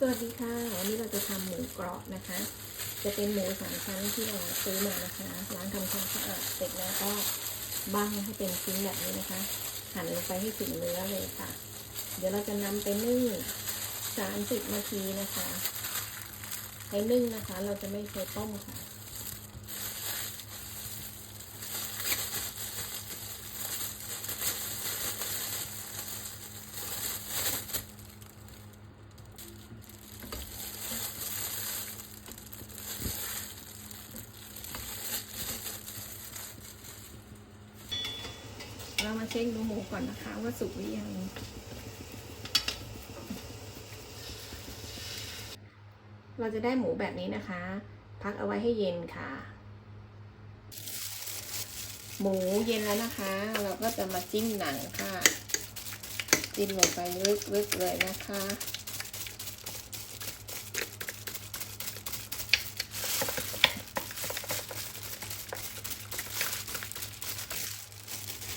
สวัสดีค่ะ วันนี้เราจะทำหมูกรอบนะคะ จะเป็นหมูสามชั้นที่เราซื้อมานะคะ ล้างทำความสะอาดเสร็จแล้วก็บ้างให้เป็นชิ้นแบบนี้นะคะ หั่นลงไปให้ถึงเนื้อเลยค่ะ เดี๋ยวเราจะนำไปนึ่งสามสิบนาทีนะคะให้นึ่งนะคะ เราจะไม่ใช้ต้มค่ะ ช็คดูหมูก่อนนะคะ ว่าสุกหรือยังเราจะได้หมูแบบนี้นะคะ พักเอาไว้ให้เย็นค่ะ หมูเย็นแล้วนะคะ เราก็จะมาจิ้มหนังค่ะ จิ้มลงไปลึกๆเลยนะคะ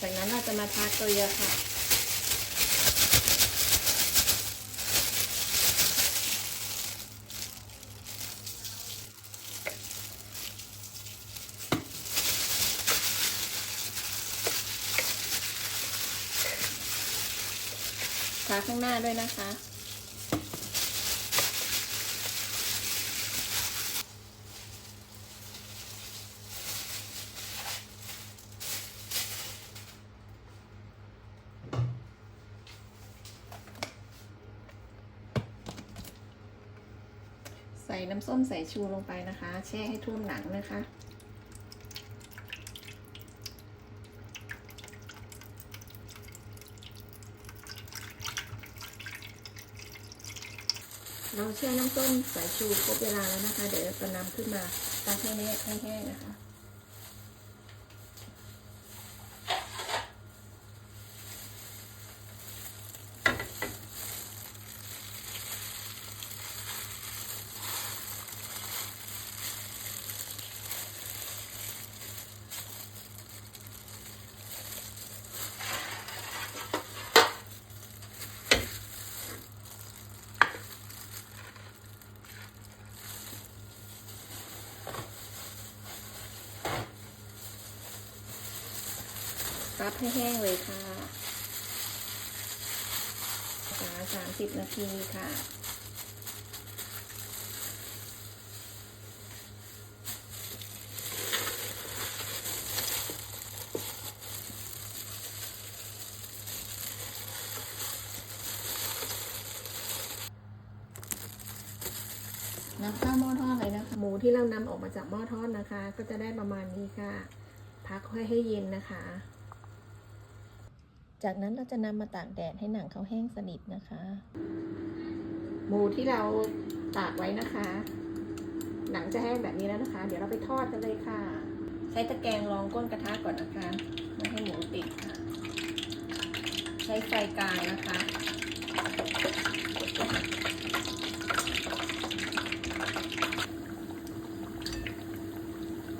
จากนั้นเราจะมาทาเกลือค่ะ ทาข้างหน้าด้วยนะคะ น้ำส้มสายชูลงไปนะคะ แช่ให้ท่วมหนังนะคะ เราแช่น้ำส้มสายชูครบเวลาแล้วนะคะ เดี๋ยวจะนำขึ้นมาตักให้แน่ให้แห้งนะคะ รับให้แห้งเลยค่ะสามสิบนาทีค่ะนำเข้าหม้อทอดเลยนะคะ หมูที่เรานำออกมาจากหม้อทอดนะคะ ก็จะได้ประมาณนี้ค่ะ พักไว้ให้เย็นนะคะ จากนั้นเราจะนำมาตากแดดให้หนังเขาแห้งสนิทนะคะ หมูที่เราตากไว้นะคะ หนังจะแห้งแบบนี้แล้วนะคะ เดี๋ยวเราไปทอดกันเลยค่ะ ใช้ตะแกรงรองก้นกระทะก่อนนะคะไม่ให้หมูติดค่ะ ใช้ไฟกลางนะคะ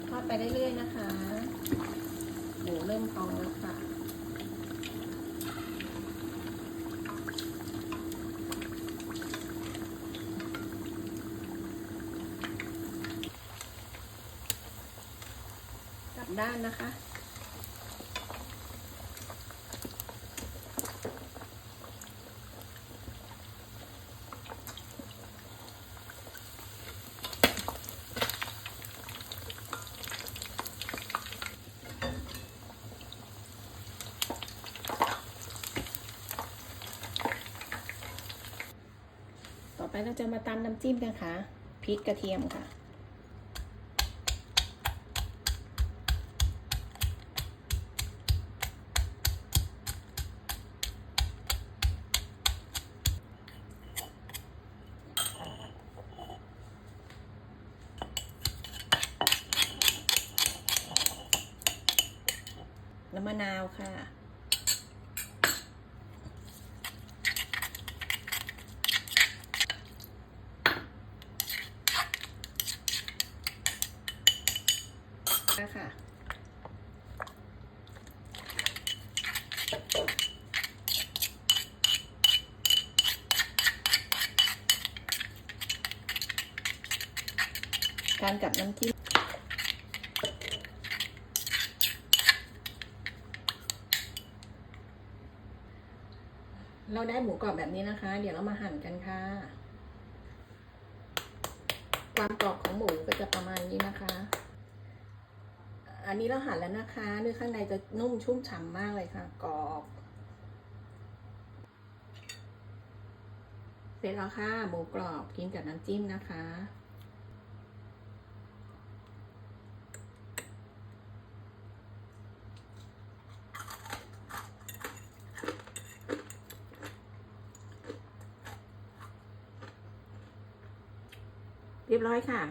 ทอดไปเรื่อยๆนะคะ หมูเริ่มพองแล้วค่ะ ด้านนะคะ ต่อไปเราจะมาตำน้ำจิ้มกันค่ะพริกกระเทียมค่ะ และมะนาวค่ะค่ะการกับน้ำจิ้ม เราได้หมูกรอบแบบนี้นะคะ เดี๋ยวเรามาหั่นกันค่ะ ความกรอบของหมูก็จะประมาณนี้นะคะ อันนี้เราหั่นแล้วนะคะเนื้อข้างในจะนุ่มชุ่มฉ่ำมากเลยค่ะ กรอบ เสร็จแล้วค่ะ หมูกรอบกินกับน้ำจิ้มนะคะ เรียบร้อยค่ะ